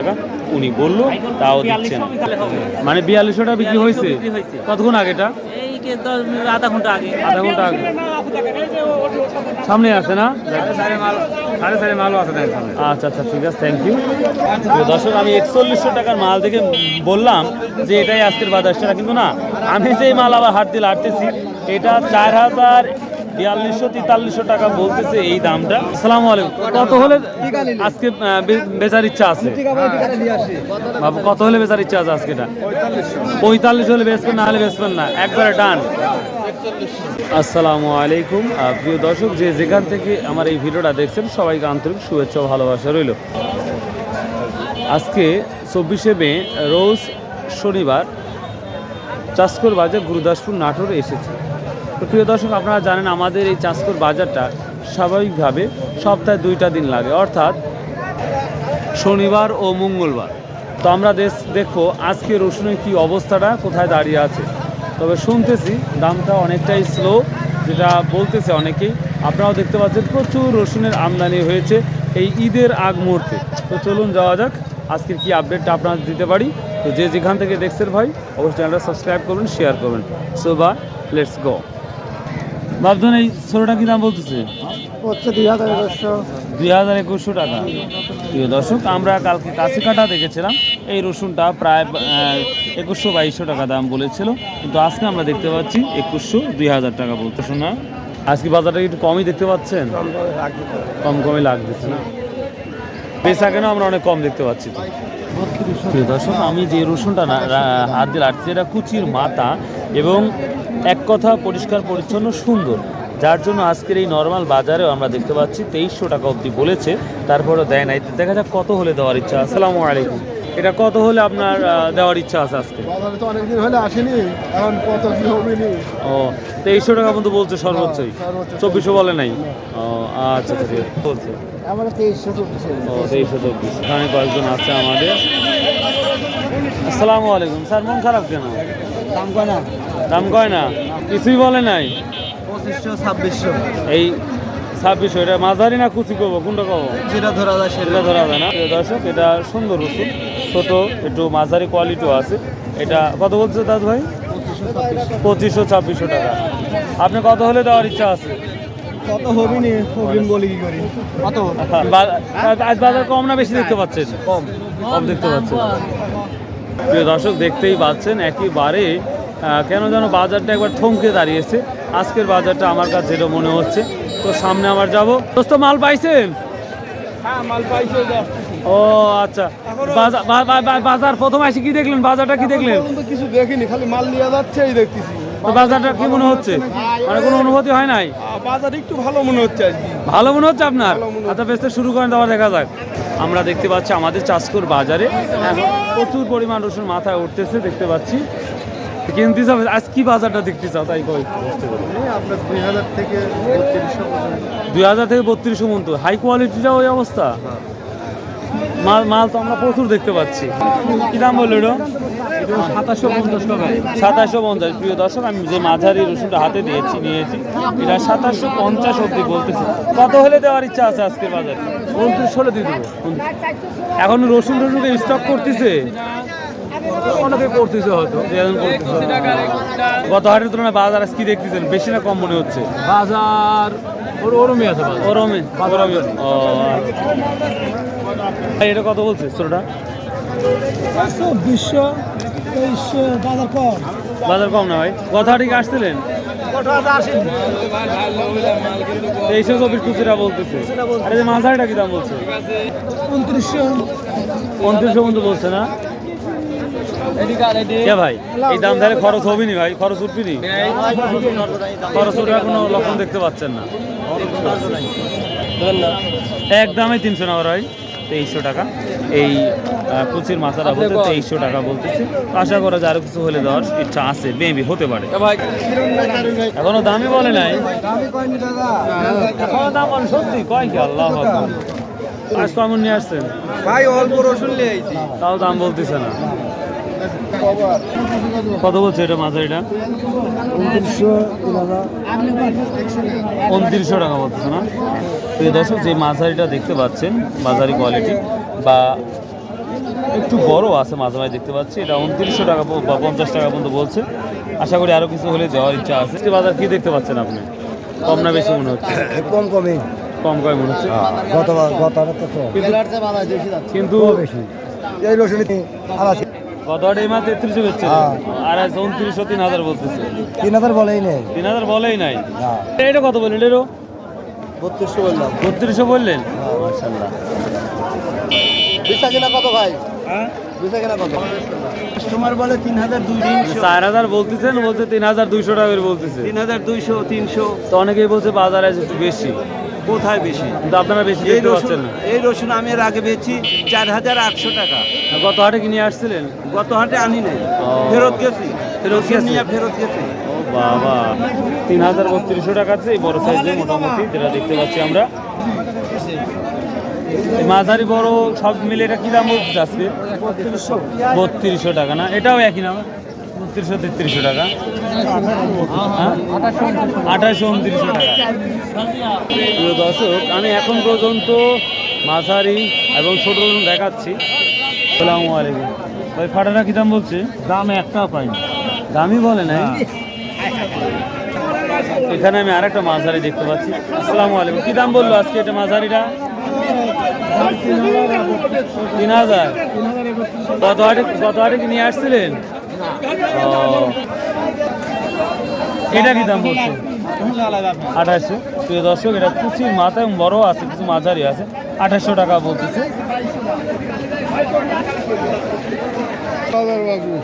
টাকা উনি বলল তাও দিচ্ছেন মানে বিয়াল্লিশশো টাকা বিক্রি হয়েছে? কতক্ষণ আগে এটা? এই কে দশ মিনিট আধা ঘণ্টা আগে। আধা ঘণ্টা আগে। সামনে আছে না? সাড়ে সাড়ে মালও আছে আচ্ছা আচ্ছা ঠিক আছে থ্যাংক ইউ দর্শক আমি একচল্লিশশো টাকার মাল দেখে বললাম যে এটাই আজকের বাজার সেটা কিন্তু না আমি যে মাল আবার হাট দিয়ে হাঁটতেছি এটা চার হাজার বিয়াল্লিশশো, তেতাল্লিশশো টাকা বলতেছে এই দামটা। আসসালামু আলাইকুম। কত হলে আজকে বেচার ইচ্ছা আছে? কত হলে বেচার ইচ্ছা আছে আজকে এটা? পঁয়তাল্লিশ হলে বেচবেন, না হলে বেচবেন না। একবারে ডান। আসসালামু আলাইকুম। প্রিয় দর্শক, যে যেখান থেকে আমার এই ভিডিওটা দেখছেন, সবাইকে আন্তরিক শুভেচ্ছা ভালোবাসা রইল। আজকে চব্বিশে মে, রোজ শনিবার, চাষকর বাজার, গুরুদাসপুর, নাটোরে এসেছে। তো প্রিয় দর্শক, আপনারা জানেন আমাদের এই চাষকর বাজারটা স্বাভাবিকভাবে সপ্তাহে দুইটা দিন লাগে। অর্থাৎ শনিবার ও মঙ্গলবার। তো আমরা দেশ, দেখো আজকে রসুনের কি অবস্থাটা, কোথায় দাঁড়িয়ে আছে। তবে শুনতেছি দামটা অনেকটাই স্লো যেটা বলতেছে অনেকেই। আপনারাও দেখতে পাচ্ছেন প্রচুর রসুনের আমদানি হয়েছে এই ঈদের আগ মুহূর্তে। তো চলুন যাওয়া যাক, আজকের কি আপডেটটা আপনারা দিতে পারি। তো যে যেখান থেকে দেখছেন ভাই, অবশ্যই চ্যানেলটা সাবস্ক্রাইব করুন শেয়ার করবেন। সো বা লেটস গো ভাবছেন এই ছোটোটা কি দাম বলতেছে? হচ্ছে দুই হাজার একুশশো। দুই হাজার একুশশো টাকা। প্রিয় দর্শক আমরা কালকে কাছে কাটা দেখেছিলাম। এই রসুনটা প্রায় একুশশো বাইশশো টাকা দাম বলেছিল। কিন্তু আজকে আমরা দেখতে পাচ্ছি একুশশো দুই হাজার টাকা বলতে শোনা আজকে বাজারটা একটু কমই দেখতে পাচ্ছেন? কম কমই লাগতেছে না। বেচা কেন আমরা অনেক কম দেখতে পাচ্ছি তো। দর্শক আমি যে রসুনটা হাত দিয়ে লাটছি এটা কুচির মাথা। এবং এক কথা পরিষ্কার পরিচ্ছন্ন সুন্দর। যার জন্য আজকের এই নর্মাল বাজারেও আমরা দেখতে পাচ্ছি তেইশশো টাকা অবধি বলেছে তারপরেও দেয় নাই। দেখা যাক কত হলে দেওয়ার ইচ্ছা আসসালামু আলাইকুম। এটা কত হলে আপনার দেওয়ার ইচ্ছা আছে আজকে? বাজারে তো অনেকদিন হলে আসেনি এখন কত কি হবে নি ও তেইশশো টাকা পর্যন্ত বলছে সর্বোচ্চই। চব্বিশশো বলে নাই? ও আচ্ছা আচ্ছা ঠিক আছে। বলছে। আমার তেইশশো চব্বিশ ও তেইশশো চব্বিশ। এখানে কয়েকজন আছে আমাদের। আসসালামু আলাইকুম। স্যার মন খারাপ কেন? দাম দাম কয় না? কিছুই বলে নাই। পঁচিশশো ছাব্বিশশো। এই ছাব্বিশশো এটা মাঝারি না কুচি করব কোনটা কবো? যেটা ধরা যায় সেটা। ধরা যায় না। দর্শক এটা সুন্দর ওষুধ ছোট একটু মাঝারি কোয়ালিটিও আছে। এটা কত বলছে দাদু ভাই? পঁচিশশো ছাব্বিশশো। টাকা। আপনি কত হলে দেওয়ার ইচ্ছা আছে? কত হবে নি? বলি কি করি? কত আজ বাজার কম না বেশি দেখতে পাচ্ছেন? কম। কম দেখতে পাচ্ছেন। প্রিয় দর্শক দেখতেই পাচ্ছেন একেবারে কেন যেন বাজারটা একবার থমকে দাঁড়িয়েছে। আজকের বাজারটা আমার কাছে যেটা মনে হচ্ছে। তো সামনে আমার যাব। দোস্ত মাল পাইছেন? হ্যাঁ ও আচ্ছা। বাজার প্রথম আসি কি দেখলেন? বাজারটা কি দেখলেন? কিছু দেখিনি খালি মাল নিয়ে যাচ্ছে এই দেখতেছি। বাজারটা কি মনে হচ্ছে? মানে কোনো অনুভূতি হয় নাই? বাজার একটু ভালো মনে হচ্ছে ভালো মনে হচ্ছে আপনার? আচ্ছা বেচতে শুরু করেন তারপর দেখা যাক। আমরা দেখতে পাচ্ছি আমাদের চাষকর বাজারে। এখন প্রচুর পরিমাণ রসুন মাথায় উঠতেছে দেখতে পাচ্ছি। কিনতে চাও আজ কি বাজারটা দেখতে চাও? তাই কই। আপনার দুই হাজার থেকে বত্রিশশো দুই হাজার থেকে বত্রিশশো মতো হাই কোয়ালিটিটা ওই অবস্থা। মাল মাল তো আমরা প্রচুর দেখতে পাচ্ছি। কি দাম বলল এটা? সাতাশশো পঞ্চাশ টাকা সাতাশশো পঞ্চাশ প্রিয় দর্শক আমি যে মাঝারি রসুনটা হাতে দিয়েছি নিয়েছি এটা সাতাশশো পঞ্চাশ অব্দি বলতেছি। কত হলে দেওয়ার ইচ্ছা আছে আজকের বাজারে? উনত্রিশ হলে দিয়ে দেবো। এখন রসুন টসুন স্টক করতেছে? অনেকে করতেছে হয়তো। গত হাটের তুলনায় বাজার আজ কি দেখতেছেন? বেশি না কম মনে হচ্ছে? বাজার ওর ওরমই আছে ওরমে ওরমে ও আচ্ছা। এটা কত বলছে ছোটটা? চব্বিশশো তেইশশো বাজার কম। বাজার কম না ভাই? গত হাটে কি আসছিলেন? তেইশশো চব্বিশ খুচরা বলতেছে। আরে কি দাম বলছে? উনত্রিশশো। উনত্রিশশো পর্যন্ত বলছে না? কে ভাই? এই দাম তাহলে খরচ হবে নি? ভাই খরচ উঠবি নি খরচ উঠার কোনো লক্ষণ দেখতে পাচ্ছেন না। একদমই তিনশো না ভাই তেইশশো টাকা। এই কুচির মাথাটা বলতে তেইশশো টাকা বলতেছে। আশা করা যায় আরও কিছু হলে দেওয়ার ইচ্ছা আছে মেবি হতে পারে। এখনও দামই বলে নাই। এখনও দাম সত্যি? কয় কি আল্লাহ। আজ কেমন নিয়ে আসছেন? ভাই অল্প রসুন নিয়ে আইছি। তাও দাম বলতেছে না। কত বলছে এটা মাঝারিটা উনত্রিশশো উনত্রিশশো টাকা বলতেছে না? প্রিয় দর্শক যে মাঝারিটা দেখতে পাচ্ছেন মাঝারি কোয়ালিটি বা একটু বড় আছে মাঝে মাঝে দেখতে পাচ্ছি এটা উনত্রিশশো টাকা বা পঞ্চাশ টাকা পর্যন্ত বলছে। আশা করি আরও কিছু হলে যাওয়ার ইচ্ছা আছে। বাজার কি দেখতে পাচ্ছেন আপনি? কম না বেশি মনে হচ্ছে? কম কমে কম কমে মনে হচ্ছে? গত তো কিন্তু কিন্তু বেশি। এই রসুন এই মাত্র বেচছে হ্যাঁ। আর উনত্রিশশো তিন হাজার বলতেছে। তিন হাজার বলেই নেই। তিন হাজার বলেই নাই। হ্যাঁ। এটা কত বললেন বত্রিশশো বললাম। বত্রিশশো বললেন? কিনা কত ভাই? বেচা কিনা কত? কাস্টমার বলে তিন হাজার দুই চার হাজার বলতেছেন বলতে তিন হাজার দুইশো টাকা করে বলতেছে। তিন হাজার দুইশো তিনশো। তো অনেকেই বলছে বাজারে আজ একটু বেশি। কোথায় বেশি? কিন্তু আপনারা বেশি এই রসুন এই রসুন আমি এর আগে বেচি চার হাজার আটশো টাকা। গত হাটে কিনে আসছিলেন? গত হাটে আনি নাই। ফেরত গেছি। ফেরত গেছে? ফেরত গেছি। বাবা। তিন হাজার বত্রিশশো টাকাতে এই বড় সাইজে মোটামুটি যেটা দেখতে পাচ্ছি আমরা। মাঝারি বড় সব মিলে এটা কি দাম বলতে আজকে? বত্রিশশো। টাকা না? এটাও একই না বত্রিশশো তেত্রিশশো টাকা। হ্যাঁ? আঠাশশো উনত্রিশশো টাকা। প্রিয় দর্শক আমি এখন পর্যন্ত মাঝারি এবং ছোট দেখাচ্ছি। সালামু আলাইকুম। ভাই ফাটাটা কি দাম বলছে? দাম একটাও পাইনি। দামই বলে না এখানে আমি আরেকটা মাঝারি দেখতে পাচ্ছি। আসসালামু আলাইকুম। কি দাম বলল আজকে এটা মাঝারিটা? তিন হাজার। কত হাটে কত হাটে কি নিয়ে আসছিলেন? এটা কি দাম বলছে? আঠাশশো। প্রিয় দর্শক এটা কুচির মাথায় বড় আছে কিছু মাঝারি আছে। আঠাশশো টাকা বলতেছে।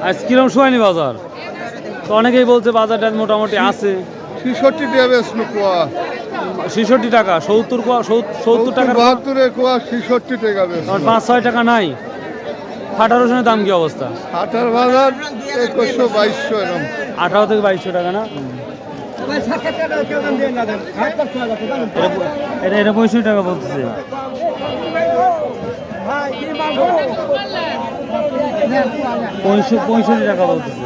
আজ কিরম শোয়নি বাজার? তো অনেকেই বলছে বাজারটা মোটামুটি আছে। ছিষট্টি টাকা সত্তর সত্তর টাকার বাহাত্তরের কোয়া ছিষট্টি টাকা পাঁচ ছয় টাকা নাই। ফাটা রসুনের দাম কি অবস্থা? আঠার বাজার একুশশো বাইশশো এরকম। আঠারো থেকে বাইশশো টাকা না? এটা এটা পঁয়ষট্টি টাকা বলতেছে। পঁয়ষট্টি টাকা বলতেছে।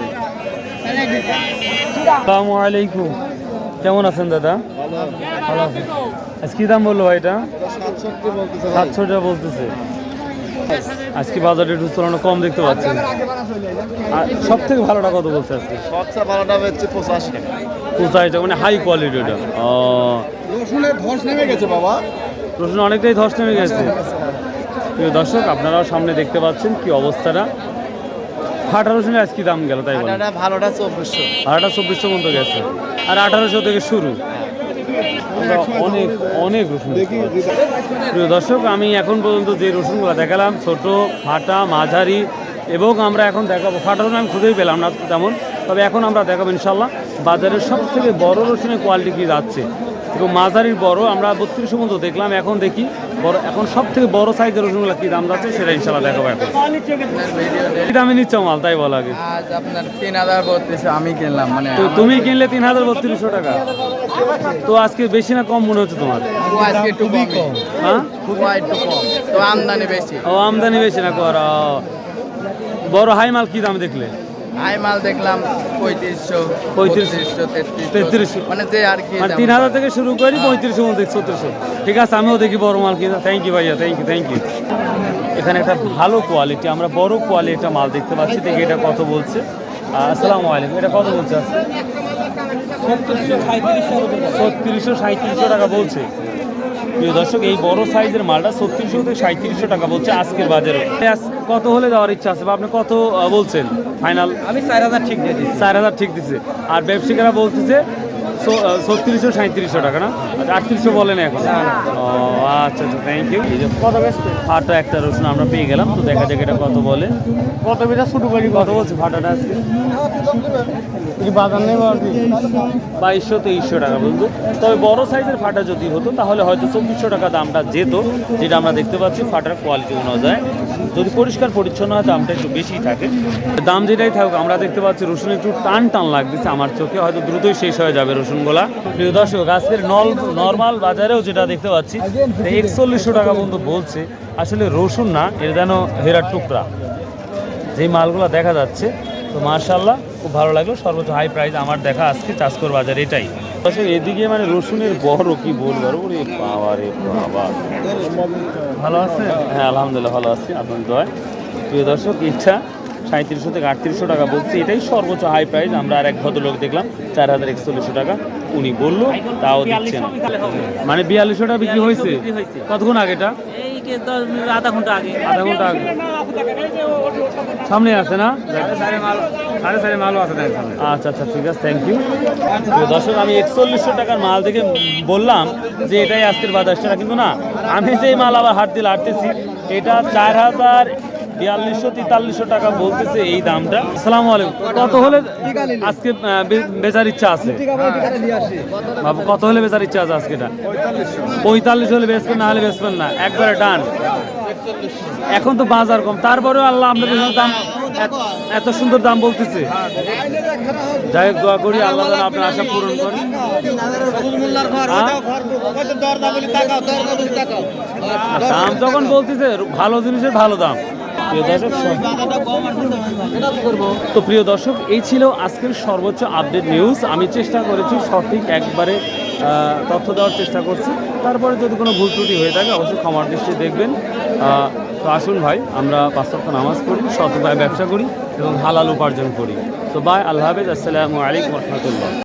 আসসালামু আলাইকুম। কেমন আছেন দাদা? ভালো আছেন আজ কি দাম বলল ভাই এটা? সাতশো টাকা বলতেছে। আজকে বাজারে একটু তুলনা কম দেখতে পাচ্ছি। আর সব থেকে ভালোটা কত বলছে আজকে? সবচেয়ে ভালোটা বেচছে পঁচাশি টাকা। কোথায় এটা মানে হাই কোয়ালিটি ওটা। ও। রসুনের ধস নেমে গেছে বাবা। রসুন অনেকটাই ধস নেমে গেছে। প্রিয় দর্শক আপনারাও সামনে দেখতে পাচ্ছেন কি অবস্থাটা। ফাটা রসুনের আজ কি দাম গেল তাই ভালোটা চব্বিশশো। আঠারো চব্বিশশো মতো গেছে। আর আঠারোশো থেকে শুরু। অনেক অনেক রসুন প্রিয় দর্শক আমি এখন পর্যন্ত যে রসুনগুলো দেখালাম ছোট ফাটা মাঝারি এবং আমরা এখন দেখাবো ফাটা রসুন আমি খুঁজেই পেলাম না তেমন তবে এখন আমরা দেখাবো ইনশাল্লাহ বাজারের সব থেকে বড় রসুনের কোয়ালিটি কী যাচ্ছে। এবং মাঝারির বড় আমরা বত্রিশশো মতো দেখলাম এখন দেখি বড় এখন সব থেকে বড় সাইজের রসুনগুলো কী দাম যাচ্ছে সেটা ইনশাল্লাহ দেখাবো এখন। কি দামে নিচ্ছ মাল তাই বলা আগে। আজ আপনার তিন হাজার বত্রিশ আমি কিনলাম মানে তো তুমি কিনলে তিন হাজার বত্রিশশো টাকা। তো আজকে বেশি না কম মনে হচ্ছে তোমার? কুয়া আজকে একটু কম। হ্যাঁ? কুয়া একটু কম। তো আমদানি বেশি। ও আমদানি বেশি না কর বড় হাই মাল কি দাম দেখলে? আই মাল দেখলাম পঁয়ত্রিশশো পঁয়ত্রিশশো, তেত্রিশশো। মানে যে আর কি মানে তিন হাজার থেকে শুরু করি পঁয়ত্রিশশো মধ্যে ছত্রিশশো ঠিক আছে আমিও দেখি বড় মাল কি থ্যাংক ইউ ভাইয়া থ্যাংক ইউ থ্যাংক ইউ এখানে একটা ভালো কোয়ালিটি আমরা বড় কোয়ালিটি একটা মাল দেখতে পাচ্ছি। দেখি এটা কত বলছে। আসসালামু আলাইকুম। এটা কত বলছে? ছত্রিশশো সাঁত্রিশশো টাকা বলছে। প্রিয় দর্শক এই বড় সাইজের মালটা ছত্রিশশো থেকে সাঁত্রিশশো টাকা বলছে আজকের বাজারে। কত হলে দেওয়ার ইচ্ছা আছে বা আপনি কত বলছেন? ফাইনাল আমি চার হাজার ঠিক দিয়ে দিচ্ছি চার হাজার ঠিক দিচ্ছে আর ব্যবসায়ীরা বলতেছে ছত্রিশশো সাঁত্রিশশো টাকা না? আচ্ছা আটত্রিশশো বলেন এখন। ও আচ্ছা আচ্ছা থ্যাংক ইউ ফাটা একটা রসুন আমরা পেয়ে গেলাম তো দেখা যাক এটা কত বলে। কত বেটা ছোটো গাড়ি কত বলছে ফাটাটা আজকে? বাজার নেই বাইশশো তেইশশো টাকা বন্ধু তবে বড় সাইজের ফাটা যদি হতো তাহলে হয়তো চব্বিশশো টাকা দামটা যেত যেটা আমরা দেখতে পাচ্ছি ফাটার কোয়ালিটি অনুযায়ী। যদি পরিষ্কার পরিচ্ছন্ন হয় দামটা একটু বেশি থাকে। দাম যেটাই থাকুক আমরা দেখতে পাচ্ছি রসুন একটু টান টান লাগতেছে। আমার চোখে হয়তো দ্রুতই শেষ হয়ে যাবে রসুনগুলা। প্রিয় দর্শক আজকের নল নর্মাল বাজারেও যেটা দেখতে পাচ্ছি একচল্লিশশো টাকা পর্যন্ত বলছে। আসলে রসুন না এর যেন হেরার টুকরা। যে মালগুলো দেখা যাচ্ছে তো মার্শাল্লাহ খুব ভালো লাগল। সর্বোচ্চ হাই প্রাইস আমার দেখা আজকে চাষকর বাজার এটাই। আসলে এদিকে মানে রসুনের বড় কি বলব? আর ওরে বাবা রে বাবা। ভালো আছে? হ্যাঁ আলহামদুলিল্লাহ ভালো আছি। আপনার দয়। প্রিয় দর্শক এটা সাঁত্রিশশো থেকে আটত্রিশশো টাকা বলছি। এটাই সর্বোচ্চ হাই প্রাইস আমরা আর এক ভদ্রলোক দেখলাম চার হাজার একচল্লিশশো টাকা। উনি বলল তাও দিচ্ছেন। মানে বিয়াল্লিশশো টাকা বিক্রি হয়েছে? কতক্ষণ আগে এটা? এই কে দশ মিনিট আধা ঘণ্টা আগে। আধা ঘণ্টা আগে। সামনে আছে না আচ্ছা আচ্ছা ঠিক আছে থ্যাংক ইউ দর্শক আমি একচল্লিশশো টাকার মাল দেখে বললাম যে এটাই আজকের বাজার সেটা কিন্তু না আমি যেই মাল আবার হাট দিলে হাঁটতেছি এটা চার হাজার বিয়াল্লিশশো, তেতাল্লিশশো টাকা বলতেছে এই দামটা। আসসালামু আলাইকুম। কত হলে আজকে বেচার ইচ্ছা আছে? বাবু, কত হলে বেচার ইচ্ছা আছে আজকেটা পঁয়তাল্লিশ হলে বেচবেন, না হলে বেচবেন না। একবারে ডান। এখন তো বাজার কম। তারপরেও আল্লাহ আপনাদের দাম, এত- সুন্দর দাম বলতেছে। যাই হোক, দোয়া করি আল্লাহ আপনার আশা পূরণ করেন। দাম যখন বলতেছে, ভালো জিনিসের ভালো দাম। প্রিয় দর্শক তো প্রিয় দর্শক এই ছিল আজকের সর্বোচ্চ আপডেট নিউজ আমি চেষ্টা করেছি সঠিক একবারে তথ্য দেওয়ার চেষ্টা করছি। তারপরে যদি কোনো ভুল ত্রুটি হয়ে থাকে অবশ্যই ক্ষমার দৃষ্টি দেখবেন। তো আসুন ভাই আমরা পাঁচ নামাজ পড়ি উপায়ে ব্যবসা করি এবং হালাল উপার্জন করি। তো বাই আল্লাহ হাফেজ আসসালামু আলাইকুম রহমতুল্লাহ।